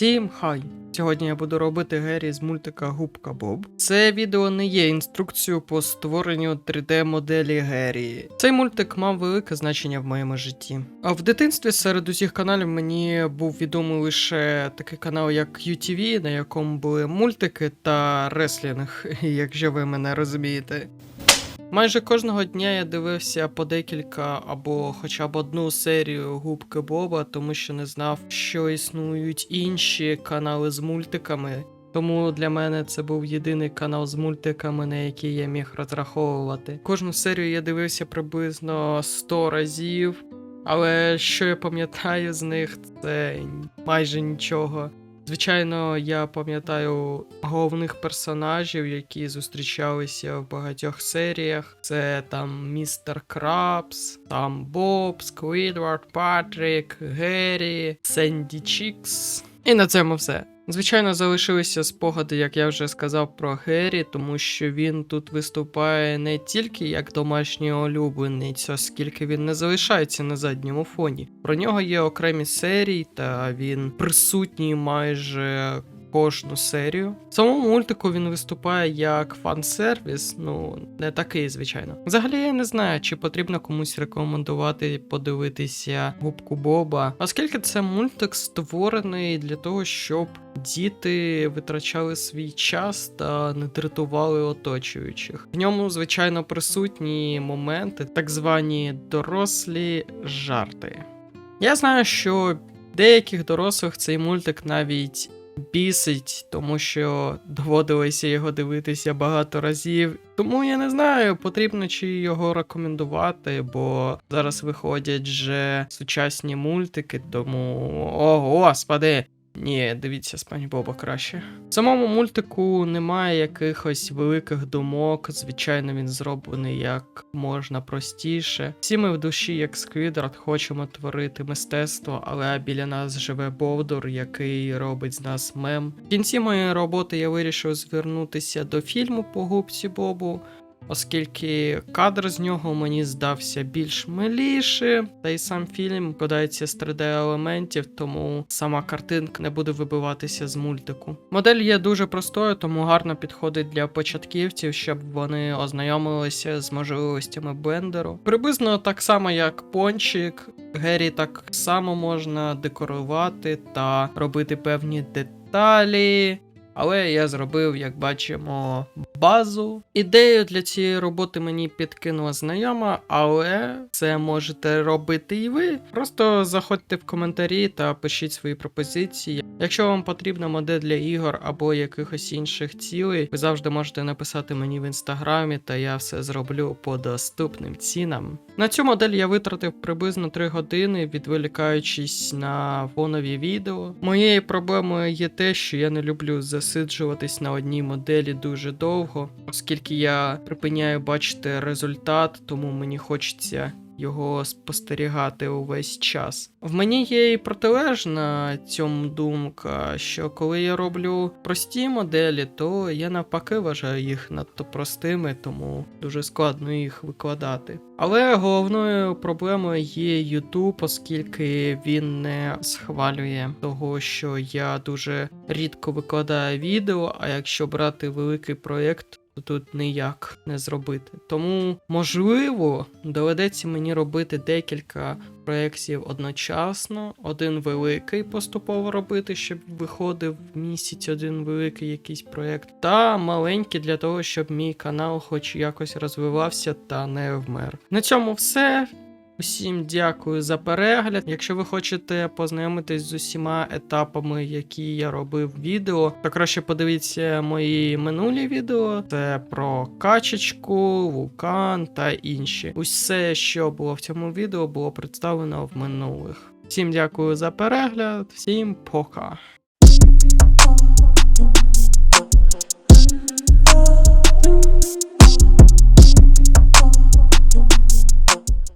Всім хай! Сьогодні я буду робити Гері з мультика Губка Боб. Це відео не є інструкцією по створенню 3D-моделі Гері. Цей мультик мав велике значення в моєму житті. А в дитинстві серед усіх каналів мені був відомий лише такий канал, як UTV, на якому були мультики та реслінг, якщо ви мене розумієте. Майже кожного дня я дивився по декілька або хоча б одну серію губки Боба, тому що не знав, що існують інші канали з мультиками. Тому для мене це був єдиний канал з мультиками, на який я міг розраховувати. Кожну серію я дивився приблизно 100 разів, але що я пам'ятаю з них, це майже нічого. Звичайно, я пам'ятаю головних персонажів, які зустрічалися в багатьох серіях. Це там містер Крабс, там Боб, Сквідвард, Патрік, Геррі, Сенді Чікс. І на цьому все. Звичайно, залишилися спогади, як я вже сказав про Геррі, тому що він тут виступає не тільки як домашній улюбленець, оскільки він не залишається на задньому фоні. Про нього є окремі серії, та він присутній майже кожну серію. В самому мультику він виступає як фан-сервіс, ну не такий, звичайно. Взагалі я не знаю, чи потрібно комусь рекомендувати подивитися губку Боба, оскільки це мультик створений для того, щоб діти витрачали свій час та не дратували оточуючих. В ньому, звичайно, присутні моменти, так звані дорослі жарти. Я знаю, що деяких дорослих цей мультик навіть бісить, тому що доводилося його дивитися багато разів. Тому я не знаю, потрібно чи його рекомендувати, бо зараз виходять вже сучасні мультики, тому. О, господи! Ні, дивіться Спані Боба краще. В самому мультику немає якихось великих думок. Звичайно, він зроблений як можна простіше. Всі ми в душі, як Сквідрат, хочемо творити мистецтво, але біля нас живе Бовдур, який робить з нас мем. В кінці моєї роботи я вирішив звернутися до фільму по губці Бобу. Оскільки кадр з нього мені здався більш миліше, та й сам фільм подається з 3D-елементів, тому сама картинка не буде вибиватися з мультику. Модель є дуже простою, тому гарно підходить для початківців, щоб вони ознайомилися з можливостями блендеру. Приблизно так само, як пончик, Гері так само можна декорувати та робити певні деталі. Але я зробив, як бачимо, базу. Ідею для цієї роботи мені підкинула знайома, але це можете робити і ви. Просто заходьте в коментарі та пишіть свої пропозиції. Якщо вам потрібна модель для ігор або якихось інших цілей, ви завжди можете написати мені в інстаграмі, та я все зроблю по доступним цінам. На цю модель я витратив приблизно 3 години, відволікаючись на фонові відео. Моєю проблемою є те, що я не люблю засиджуватись на одній моделі дуже довго, оскільки я припиняю бачити результат, тому мені хочеться. Його спостерігати увесь час. В мені є і протилежна цьому думка, що коли я роблю прості моделі, то я навпаки вважаю їх надто простими, тому дуже складно їх викладати. Але головною проблемою є YouTube, оскільки він не схвалює того, що я дуже рідко викладаю відео, а якщо брати великий проєкт, тут ніяк не зробити. Тому, можливо, доведеться мені робити декілька проєктів одночасно, один великий поступово робити, щоб виходив в місяць один великий якийсь проєкт, та маленький для того, щоб мій канал хоч якось розвивався та не вмер. На цьому все. Усім дякую за перегляд. Якщо ви хочете познайомитись з усіма етапами, які я робив відео, то краще подивіться мої минулі відео. Це про качечку, вулкан та інші. Усе, що було в цьому відео, було представлено в минулих. Всім дякую за перегляд, всім пока.